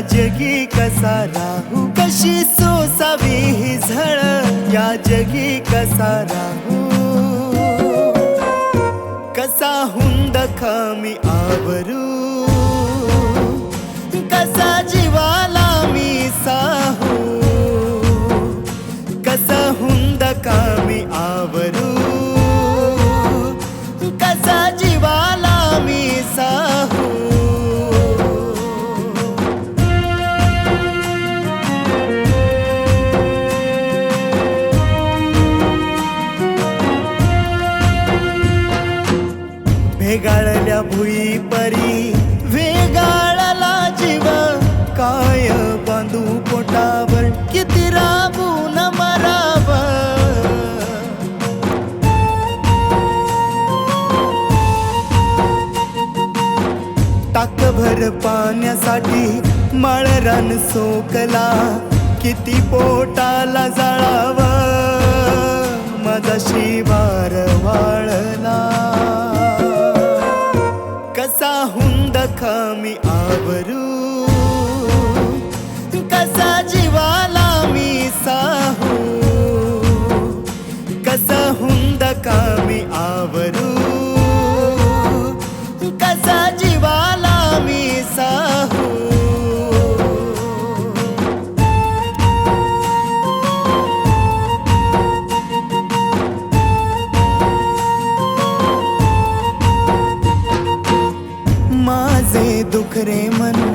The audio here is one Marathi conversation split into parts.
जगी कसा राहू? कशी सोसावी ही झळ? या जगी कसा राहू? कसा हुंद खामी आवरू? कसा जी भुई परी वेगाळला जीव काय बांधू पोटावर किती राबून मराव. टाकभर पाण्यासाठी माळरान सोकला किती पोटाला जाळाव. माझा शिवार वार कसा जीवाला मी साहू? कसा हुंद मी आवरू? कसा जीवाला मी साहू? माझे दुखरे मन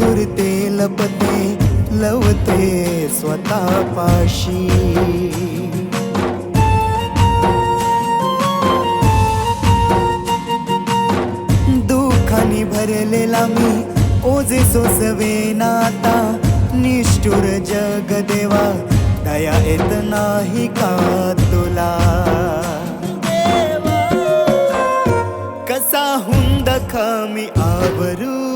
झुरते लपते लवते स्वतःपाशी. दुःखानी भरलेला मी ओझे सोसवे नाता. निष्ठुर जग देवा दया येत नाही का तुला? कसा हुंद मी आवरू?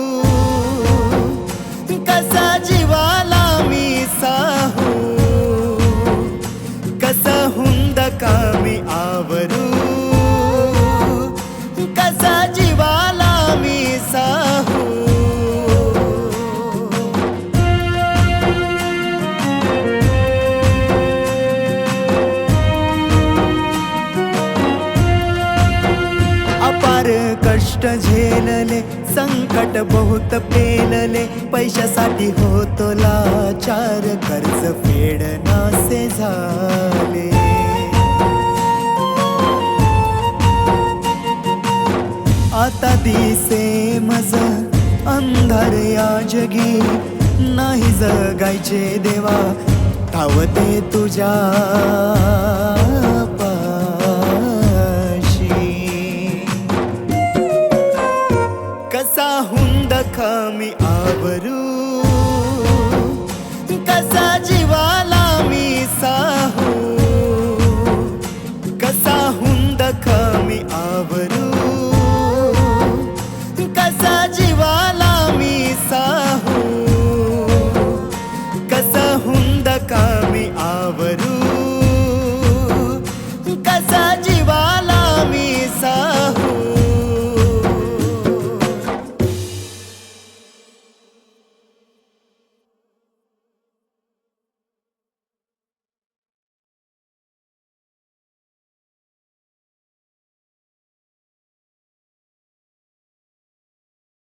कसा जीवाला मी साहू? कसा हुंद का कष्ट झेलले संकट बहुत पेलले पैशासाठी होतो लाचार कर्ज फेडनासे झाले. आता दिसे मज अंधार या जगी नाही जगायचे देवा धावते तुझ्या कसा हुंद मी आवरू